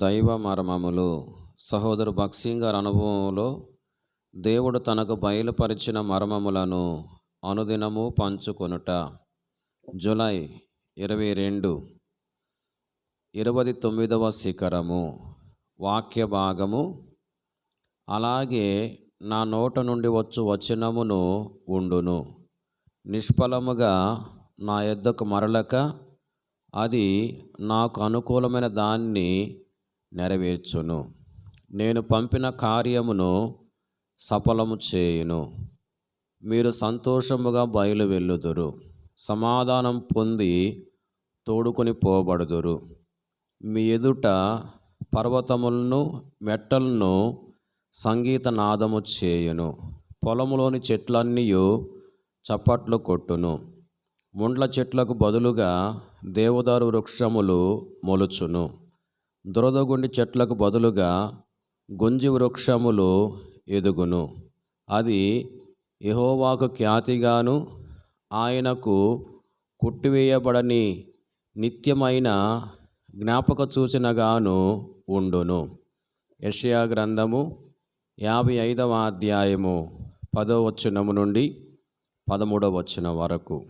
దైవ మర్మములు. సహోదరు భక్సింగ్ గారి అనుభవంలో దేవుడు తనకు బయలుపరిచిన మర్మములను అనుదినము పంచుకొనుట. జూలై ఇరవై రెండు ఇరవై తొమ్మిదవ శిఖరము వాక్య భాగము. అలాగే నా నోట నుండి వచ్చు వచనమును ఉండును. నిష్ఫలముగా నా యొద్దకు మరలక అది నాకు అనుకూలమైన దాన్ని నెరవేర్చును. నేను పంపిన కార్యమును సఫలము చేయును. మీరు సంతోషముగా బయలు వెళ్ళుదురు. సమాధానం పొంది తోడుకొని పోబడుదురు. మీ ఎదుట పర్వతములను మెట్టలను సంగీత నాదము చేయును. పొలములోని చెట్లన్నీ చప్పట్లు కొట్టును. ముండ్ల చెట్లకు బదులుగా దేవదారు వృక్షములు మొలుచును. దురదగుండి చెట్లకు బదులుగా గుంజి వృక్షములు ఎదుగును. అది ఎహోవాకు ఖ్యాతిగాను ఆయనకు కుట్టివేయబడని నిత్యమైన జ్ఞాపక సూచనగాను ఉండును. యషయా గ్రంథము యాభై ఐదవ అధ్యాయము పదో వచనము నుండి పదమూడవ వచనం వరకు.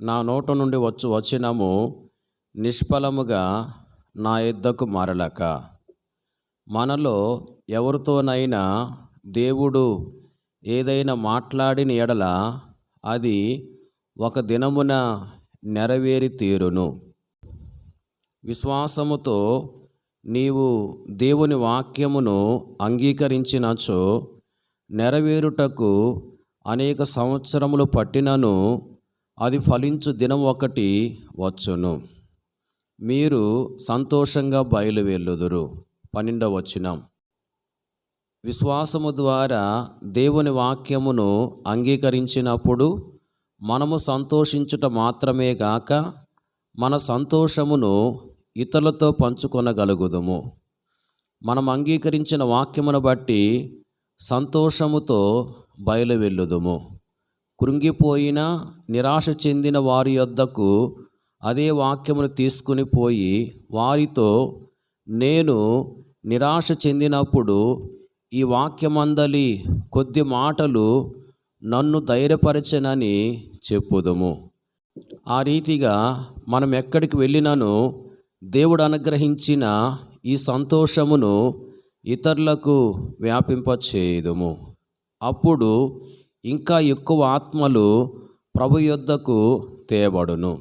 నా నోట నుండి వచ్చు వచనము నిష్ఫలముగా నా యుద్ధకు మరలక. మనలో ఎవరితోనైనా దేవుడు ఏదైనా మాట్లాడిన ఎడల అది ఒక దినమున నెరవేరి తీరును. విశ్వాసముతో నీవు దేవుని వాక్యమును అంగీకరించినచో నెరవేరుటకు అనేక సంవత్సరములు పట్టినను అది ఫలించు దినం ఒకటి వచ్చును. మీరు సంతోషంగా బయలువెళ్ళుదురు పన్నెండవ వచనం. విశ్వాసము ద్వారా దేవుని వాక్యమును అంగీకరించినప్పుడు మనము సంతోషించుట మాత్రమే గాక మన సంతోషమును ఇతరులతో పంచుకొనగలుగుదుము. మనం అంగీకరించిన వాక్యమును బట్టి సంతోషముతో బయలువెళ్ళుదుము కృంగిపోయిన నిరాశ చెందిన వారి యొద్దకు అదే వాక్యమును తీసుకుని పోయి వారితో నేను నిరాశ చెందినప్పుడు ఈ వాక్యమందలి కొద్ది మాటలు నన్ను ధైర్యపరచనని చెప్పుదుము. ఆ రీతిగా మనం ఎక్కడికి వెళ్ళినను దేవుడు అనుగ్రహించిన ఈ సంతోషమును ఇతరులకు వ్యాపింపచేయదుము. అప్పుడు ఇంకా ఎక్కువ ఆత్మలు ప్రభు యొద్దకు తేబడును.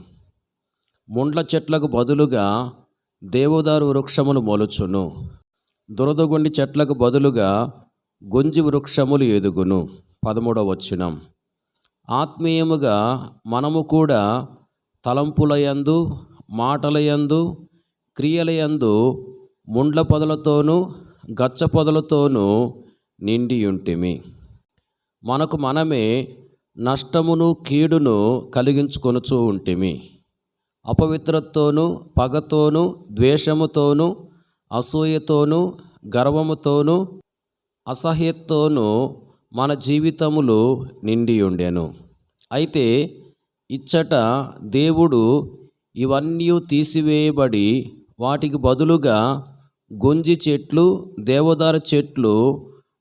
ముండ్ల చెట్లకు బదులుగా దేవదారు వృక్షములు మొలుచును. దురదగుండి చెట్లకు బదులుగా గొంజి వృక్షములు ఎదుగును. పదమూడవ వచనం. ఆత్మీయముగా మనము కూడా తలంపులయందు మాటలయందు క్రియలయందు ముండ్ల పొదలతోనూ గచ్చ పొదలతోనూ నిండి ఉంటిమి మనకు మనమే నష్టమును కీడును కలిగించుకొనుచూ ఉంటిమి. అపవిత్రతోనూ పగతోనూ ద్వేషముతోనూ అసూయతోనూ గర్వముతోనూ అసహ్యతోనూ మన జీవితములు నిండి ఉండెను అయితే ఇచ్చట దేవుడు ఇవన్నీ తీసివేయబడి వాటికి బదులుగా గొంజి చెట్లు దేవదార చెట్లు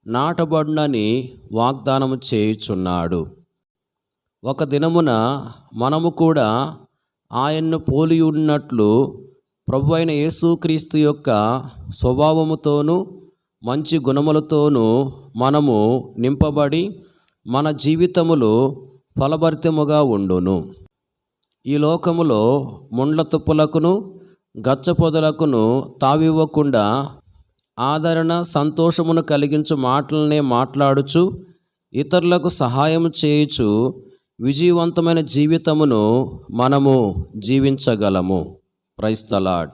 నాటబడినని వాగ్దానం చేయుచున్నాడు. ఒక దినమున మనము కూడా ఆయన్ను పోలి ఉన్నట్లు ప్రభు అయిన యేసుక్రీస్తు యొక్క స్వభావముతోనూ మంచి గుణములతోనూ మనము నింపబడి మన జీవితములు ఫలభరితముగా ఉండును. ఈ లోకములో ముండ్ల తుప్పులకును గచ్చ పొదలకును తావివ్వకుండా ఆదరణ సంతోషమును కలిగించు మాటలనే మాట్లాడుచు ఇతరులకు సహాయం చేయుచు విజయవంతమైన జీవితమును మనము జీవించగలము. ప్రైస్తలాడ్